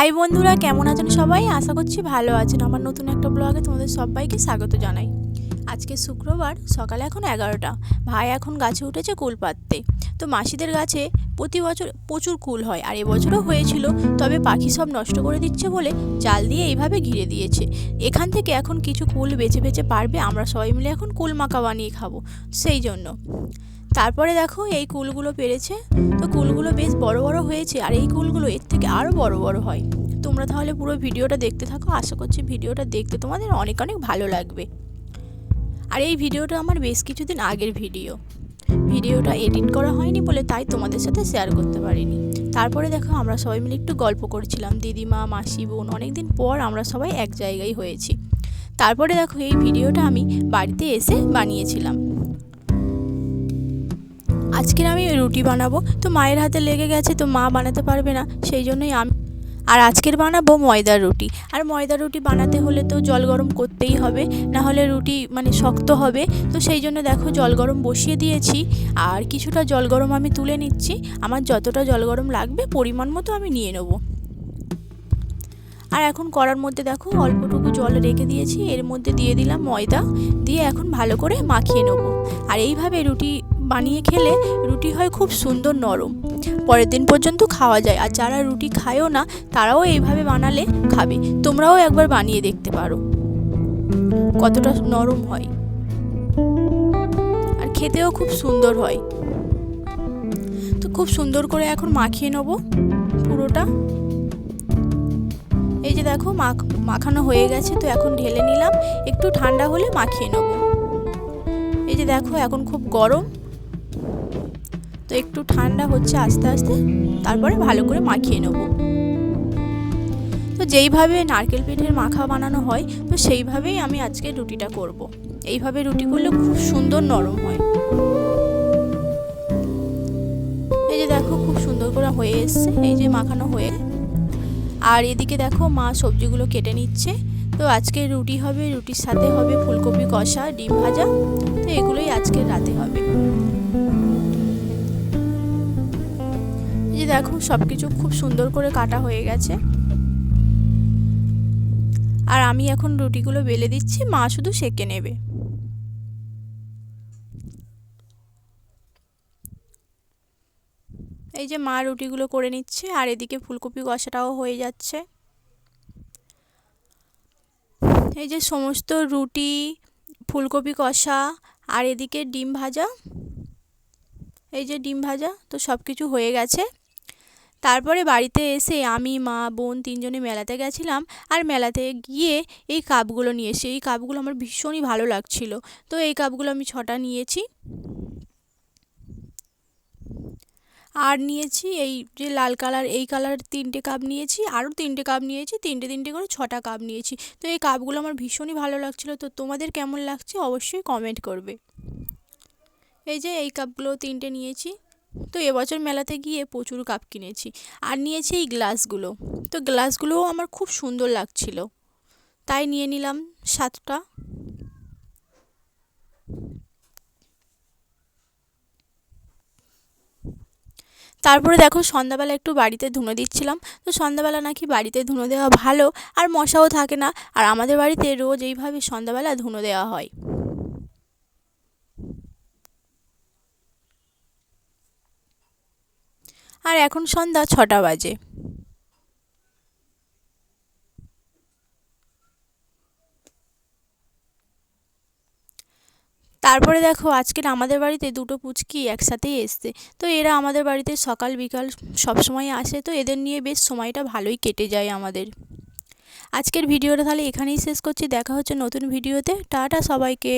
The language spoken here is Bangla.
হাই বন্ধুরা, কেমন আছেন সবাই? আশা করছি ভালো আছেন। আমার নতুন একটা ব্লগে তোমাদের সবাইকে স্বাগত জানাই। আজকে শুক্রবার, সকালে এখন এগারোটা। ভাই এখন গাছে উঠেছে কুল পাততে তো মাসিদের গাছে প্রতি বছর প্রচুর কুল হয়, আর এবছরও হয়েছিল, তবে পাখি সব নষ্ট করে দিচ্ছে বলে জাল দিয়ে এইভাবে ঘিরে দিয়েছে। এখান থেকে এখন কিছু কুল বেছে বেছে পারবে, আমরা সবাই মিলে এখন কুল মাখা বানিয়ে খাব। সেই জন্য। তারপরে দেখো এই কুলগুলো পেরেছে। তো কুলগুলো বেশ বড় বড় হয়েছে আর এই কুলগুলো এর থেকে আরও বড় বড় হয়। তোমরা তাহলে পুরো ভিডিওটা দেখতে থাকো। আশা করছি ভিডিওটা দেখতে তোমাদের অনেক অনেক ভালো লাগবে। আর এই ভিডিওটা আমার বেশ কিছুদিন আগের ভিডিও। ভিডিওটা এডিট করা হয়নি বলে তাই তোমাদের সাথে শেয়ার করতে পারিনি। তারপরে দেখো আমরা সবাই মিলে একটু গল্প করছিলাম। দিদিমা, মাসি, বোন অনেকদিন পর আমরা সবাই এক জায়গায় হয়েছি। তারপরে দেখো এই ভিডিওটা আমি বাড়িতে এসে বানিয়েছিলাম। আজকের আমি রুটি বানাবো। তো মায়ের হাতে লেগে গেছে, তো মা বানাতে পারবে না, সেই জন্যই আমি আর আজকের বানাবো ময়দার রুটি। আর ময়দার রুটি বানাতে হলে তো জল গরম করতেই হবে, না হলে রুটি মানে শক্ত হবে। তো সেই জন্য দেখো জল গরম বসিয়ে দিয়েছি, আর কিছুটা জল গরম আমি তুলে নিচ্ছি। আমার যতটা জল গরম লাগবে, পরিমাণ মতো আমি নিয়ে নেব। আর এখন করার মধ্যে দেখো অল্পটুকু জল রেখে দিয়েছি, এর মধ্যে দিয়ে দিলাম ময়দা, দিয়ে এখন ভালো করে মাখিয়ে নেব। আর এইভাবে রুটি বানিয়ে খেলে রুটি হয় খুব সুন্দর নরম। পরের দিন পর্যন্ত খাওয়া যায়, আর যারা রুটি খায়ও না, তারাও এইভাবে বানালে খাবে। তোমরাও একবার বানিয়ে দেখতে পারো। কতটা নরম হয়। আর খেতেও খুব সুন্দর হয়। তো খুব সুন্দর করে এখন মাখিয়ে নেব পুরোটা। এই যে দেখো, মাখ, মাখানো হয়ে গেছে, তো এখন ঢেলে নিলাম। একটু ঠান্ডা হলে মাখিয়ে নেব। এই যে দেখো, এখন খুব গরম। তো একটু ঠান্ডা হচ্ছে আস্তে আস্তে, তারপরে ভালো করে মাখিয়ে নেব। তো যেইভাবে নারকেল পিঠের মাখা বানানো হয়, তো সেইভাবেই আমি আজকে রুটিটা করব। এইভাবে রুটি করলে খুব সুন্দর নরম হয়। এই যে দেখো, খুব সুন্দর করে হয়ে এসছে, এই যে মাখানো হয়ে। আর এদিকে দেখো, মা সবজিগুলো কেটে নিচ্ছে। তো আজকে রুটি হবে, রুটির সাথে হবে ফুলকপি কষা, ডিম ভাজা। তো এগুলোই আজকে রাতে হবে। দেখো সব কিছু খুব সুন্দর করে কাটা হয়ে গেছে। আর আমি এখন রুটিগুলো বেলে দিচ্ছি, মা শুধু সেকে নেবে। এই যে মা রুটিগুলো করে নিচ্ছে, আর এদিকে ফুলকপি কষাটাও হয়ে যাচ্ছে। এই যে সমস্ত রুটি, ফুলকপি কষা, আর এদিকে ডিম ভাজা। এই যে ডিম ভাজা, তো সব কিছু হয়ে গেছে। তারপরে বাড়িতে এসে আমি, মা, বোন তিনজনে মেলাতে গেছিলাম। আর মেলাতে গিয়ে এই কাপগুলো নিয়ে এসে, এই কাপগুলো আমার ভীষণই ভালো লাগছিল। তো এই কাপগুলো আমি ছটা নিয়েছি। আর নিয়েছি এই যে লাল কালার, এই কালার তিনটে কাপ নিয়েছি, আরও তিনটে কাপ নিয়েছি, তিনটে তিনটে করে ছটা কাপ নিয়েছি। তো এই কাপগুলো আমার ভীষণই ভালো লাগছিল। তো তোমাদের কেমন লাগছে অবশ্যই কমেন্ট করবে। এই যে এই কাপগুলো তিনটে নিয়েছি। তো এবছর মেলাতে গিয়ে প্রচুর কাপ কিনেছি আর নিয়েছি এই গ্লাসগুলো। তো গ্লাসগুলোও আমার খুব সুন্দর লাগছিল। তাই নিয়ে নিলাম সাতটা। তারপরে দেখো সন্ধ্যাবেলা একটু বাড়িতে ধুনো দিচ্ছিলাম। তো সন্ধ্যাবেলা নাকি বাড়িতে ধুনো দেওয়া ভালো আর মশাও থাকে না। আর আমাদের বাড়িতে রোজ এইভাবে সন্ধ্যাবেলা ধুনো দেওয়া হয়। আর এখন সন্ধ্যা ছটা বাজে। তারপরে দেখো, আজকের আমাদের বাড়িতে দুটো পুচকি একসাথেই এসছে। তো এরা আমাদের বাড়িতে সকাল, বিকাল সব সময় আসে। তো এদের নিয়ে বেশ সময়টা ভালোই কেটে যায় আমাদের। আজকের ভিডিওটা তাহলে এখানেই শেষ করছি। দেখা হচ্ছে নতুন ভিডিওতে। টাটা সবাইকে।